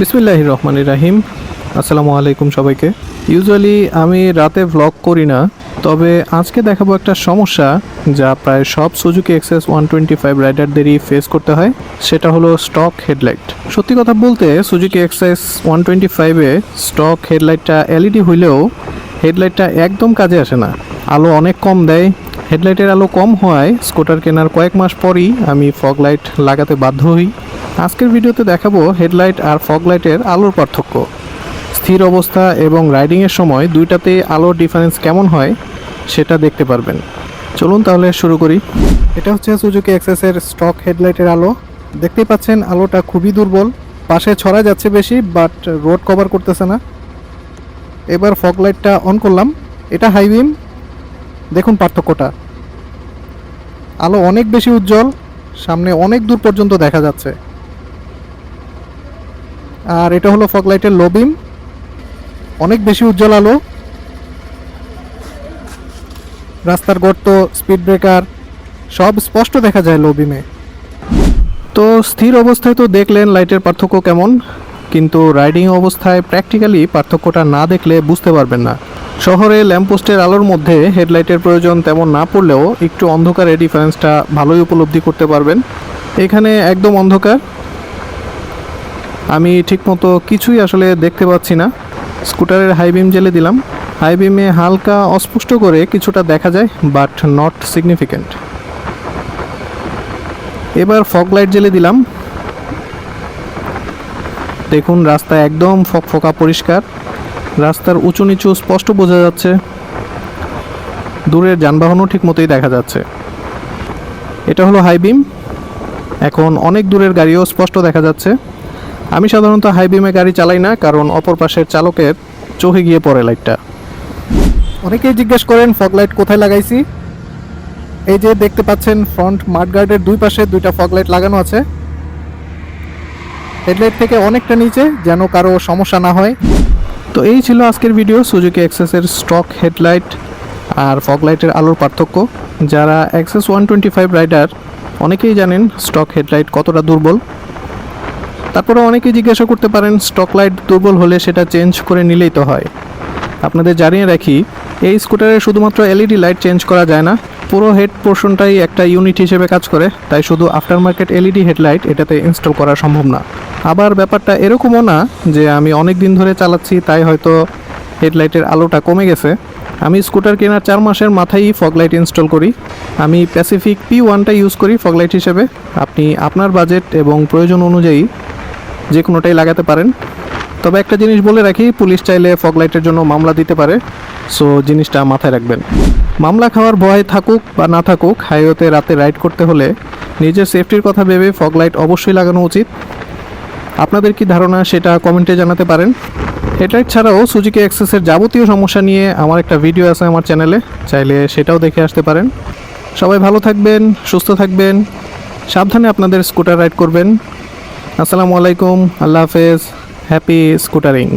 বিসমিল্লাহ রহমান রাহিম। আসসালামু আলাইকুম সবাইকে। ইউজুয়ালি আমি রাতে ভ্লগ করি না, তবে আজকে দেখাবো একটা সমস্যা যা প্রায় সব Suzuki Access one twenty five রাইডারদেরই face করতে হয়, সেটা হলো স্টক হেডলাইট সত্যি কথা বলতে সুজুকি এক্সএস ওয়ান টোয়েন্টি ফাইভে স্টক হেডলাইটটা এলইডি হইলেও হেডলাইটটা একদম কাজে আসে না। আলো অনেক কম দেয় হেডলাইটের আলো কম হওয়ায় স্কুটার কেনার কয়েক মাস পরই আমি ফগ লাইট লাগাতে বাধ্য হই। আজকের ভিডিওতে দেখাবো হেডলাইট আর ফগ লাইটের আলোর পার্থক্য। স্থির অবস্থা এবং রাইডিংয়ের সময় দুইটাতে আলোর ডিফারেন্স কেমন হয় সেটা দেখতে পারবেন। চলুন তাহলে শুরু করি। এটা হচ্ছে সুজুকি এক্সেসের স্টক হেডলাইটের আলো। দেখতেই পাচ্ছেন, আলোটা খুবই দুর্বল। পাশে ছড়া যাচ্ছে বেশি, বাট রোড কভার করতেছে না। এবার ফগ লাইটটা অন করলাম। এটা হাই বিম। দেখুন পার্থক্যটা। আলো অনেক বেশি উজ্জ্বল। সামনে অনেক দূর পর্যন্ত দেখা যাচ্ছে। আর এটা হলো ফগ লাইটের লো বিম অনেক বেশি উজ্জ্বল আলো। রাস্তার গর্ত স্পিড ব্রেকার সব স্পষ্ট দেখা যায় লো বিমে তো স্থির অবস্থায় তো দেখলেন লাইটের পার্থক্য কেমন, কিন্তু রাইডিং অবস্থায় প্র্যাকটিক্যালি পার্থক্যটা না দেখলে বুঝতে পারবেন না। শহরে ল্যাম্পপোস্টের আলোর মধ্যে হেডলাইটের প্রয়োজন তেমন না পড়লেও একটু অন্ধকারে ডিফারেন্সটা ভালোই উপলব্ধি করতে পারবেন। এখানে একদম অন্ধকার। আমি ঠিকমতো কিছুই আসলে দেখতে পাচ্ছি না। স্কুটারের হাই বিম জেলে দিলাম। হাই বিমে হালকা অস্পষ্ট করে কিছুটা দেখা যায় বাট নট সিগনিফিক্যান্ট এবার ফগ লাইট জেলে দিলাম। দেখুন, রাস্তা একদম ফক ফকফকা পরিষ্কার। রাস্তার উঁচু নিচু স্পষ্ট বোঝা যাচ্ছে। দূরের যানবাহনও ঠিক মতোই দেখা যাচ্ছে। এটা হলো হাই বিম এখন অনেক দূরের গাড়িও স্পষ্ট দেখা যাচ্ছে। আমি সাধারণত হাই বিমে গাড়ি চালাই না, কারণ অপর পাশের চালকের চোখে গিয়ে পড়ে লাইটটা অনেকেই জিজ্ঞেস করেন ফগ লাইট কোথায় লাগাইছি? এই যে দেখতে পাচ্ছেন ফ্রন্ট মাঠগার্ডের দুই পাশে দুইটা ফগ লাইট লাগানো আছে। হেডলাইট থেকে অনেকটা নিচে, যেন কারও সমস্যা না হয়। তো এই ছিল আজকের ভিডিও সুজুকি এক্সেসের স্টক হেডলাইট আর ফগ লাইটের আলোর পার্থক্য। যারা Access one twenty five rider অনেকেই জানেন স্টক হেডলাইট কতটা দুর্বল। তারপরে অনেকে জিজ্ঞাসা করতে পারেন স্টক লাইট দুর্বল হলে সেটা চেঞ্জ করে নিলেই তো হয়। আপনাদের জানিয়ে রাখি, এই স্কুটারে শুধুমাত্র এলইডি লাইট চেঞ্জ করা যায় না, পুরো হেড পোর্শনটাই একটা ইউনিট হিসেবে কাজ করে, তাই শুধু আফটার মার্কেট এলইডি হেডলাইট এটাতে ইনস্টল করা সম্ভব না। আবার ব্যাপারটা এরকমও না যে আমি অনেক দিন ধরে চালাচ্ছি, তাই হয়তো হেডলাইটের আলোটা কমে গেছে। আমি স্কুটার কেনার চার মাসের মাথায়ই ফগ লাইট ইনস্টল করি। আমি প্যাসিফিক পি ওয়ানটা ইউজ করি ফগ লাইট হিসেবে। আপনি আপনার বাজেট এবং প্রয়োজন অনুযায়ী যে কোনোটাই লাগাতে পারেন। তবে একটা জিনিস বলে রাখি, পুলিশ চাইলে ফগ লাইটের জন্য মামলা দিতে পারে। সো, জিনিসটা মাথায় রাখবেন। মামলা খাওয়ার ভয় থাকুক বা না থাকুক, হাইওয়েতে রাতে রাইড করতে হলে নিজের সেফটির কথা ভেবে ফগ লাইট অবশ্যই লাগানো উচিত। আপনাদের কি ধারণা সেটা কমেন্টে জানাতে পারেন। হেডলাইট ছাড়াও সুজুকি এক্সেসের যাবতীয় সমস্যা নিয়ে আমার একটা ভিডিও আছে আমার চ্যানেলে, চাইলে সেটাও দেখে আসতে পারেন। সবাই ভালো থাকবেন, সুস্থ থাকবেন, সাবধানে আপনাদের স্কুটার রাইড করবেন। আসসালামু আলাইকুম আল্লাহ হাফেজ হ্যাপি স্কুটারিং।